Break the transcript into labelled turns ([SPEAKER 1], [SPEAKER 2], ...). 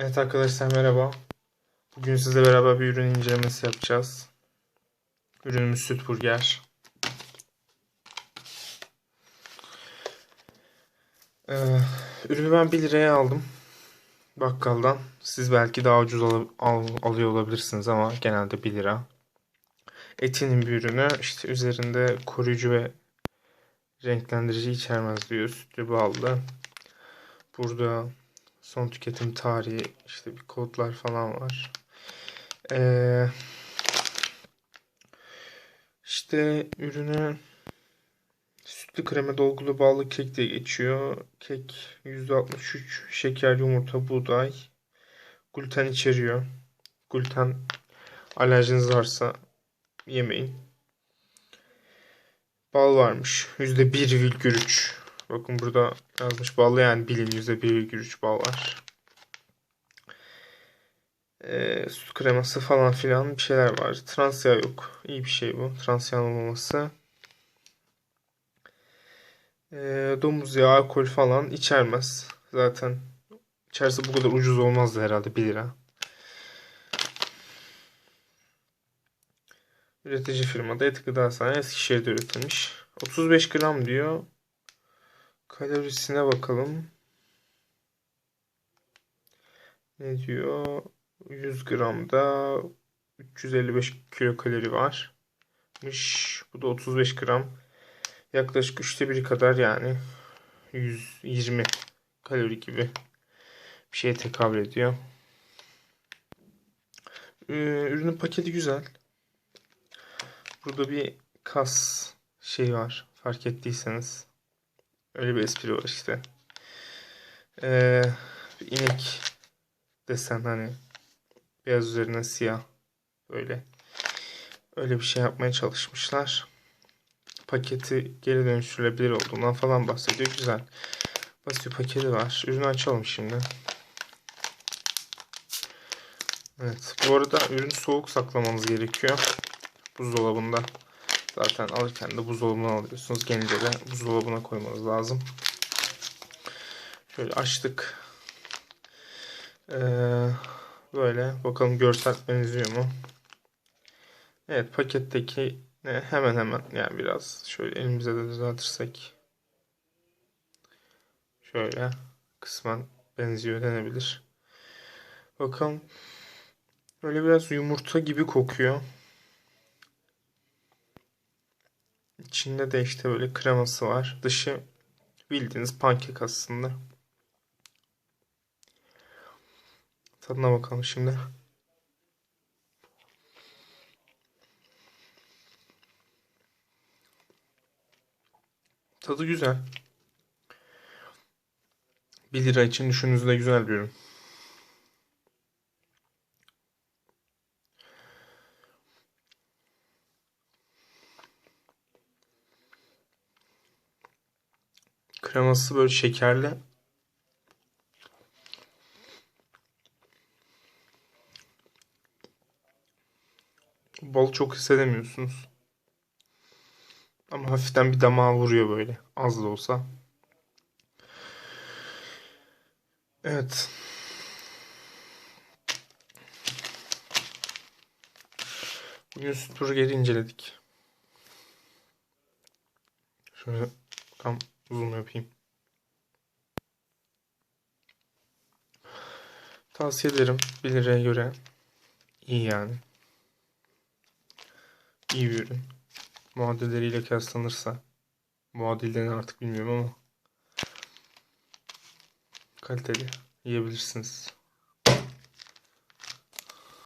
[SPEAKER 1] Evet arkadaşlar merhaba. Bugün sizle beraber bir ürün incelemesi yapacağız. Ürünümüz süt burger. Ee, ürünü ben 1 liraya aldım. Bakkaldan. Siz belki daha ucuz al- al- alıyor olabilirsiniz ama genelde 1 lira. Etinin bir ürünü. İşte üzerinde koruyucu ve renklendirici içermez diyor. Sütlü ballı. Burada son tüketim tarihi işte bir kodlar falan var. Ee, işte ürünü sütlü krema dolgulu ballı kek diye geçiyor. Kek %63 şeker, yumurta, buğday, gluten içeriyor. Gluten alerjiniz varsa yemeyin. Bal varmış. %1,3. Bakın burada yazmış ballı yani bilin %1,3 bal var. Ee, süt kreması falan filan bir şeyler var. Trans yağ yok. İyi bir şey bu. Trans yağ olmaması. Ee, domuz yağı, alkol falan içermez. Zaten içerse bu kadar ucuz olmazdı herhalde 1 lira. Üretici firmada Et Gıda Sanayi Eskişehir'de üretilmiş. 35 gram diyor. Kalorisine bakalım. Ne diyor? 100 gramda 355 kilokalori varmış. Bu da 35 gram. Yaklaşık üçte biri kadar yani 120 kalori gibi bir şeye tekabül ediyor. Ee, Ürünün paketi güzel. Burada bir kas şey var fark ettiyseniz. Öyle bir espri var işte. Ee, bir inek desen hani beyaz üzerine siyah böyle. Öyle bir şey yapmaya çalışmışlar. Paketi geri dönüştürülebilir olduğundan falan bahsediyor. Güzel. Basit bir paketi var. Ürünü açalım şimdi. Evet. Bu arada ürünü soğuk saklamanız gerekiyor. Buzdolabında. Zaten alırken de buzdolabına alıyorsunuz. Gelince de buzdolabına koymanız lazım. Şöyle açtık. Ee, böyle bakalım görsel benziyor mu? Evet paketteki ne hemen hemen yani biraz şöyle elimize de düzeltirsek şöyle kısmen benziyor denebilir. Bakalım böyle biraz yumurta gibi kokuyor. İçinde de işte böyle kreması var. Dışı bildiğiniz pankek aslında. Tadına bakalım şimdi. Tadı güzel. 1 lira için düşündüğünüzde güzel bir ürün. Kreması böyle şekerli. Bal çok hissedemiyorsunuz. Ama hafiften bir damağa vuruyor böyle. Az da olsa. Evet. Bugün süt burgeri inceledik. Şöyle tam zoom yapayım. Tavsiye ederim. 1 liraya göre iyi yani. İyi bir ürün. Muadilleriyle kıyaslanırsa. Muadillerini artık bilmiyorum ama kaliteli. Yiyebilirsiniz.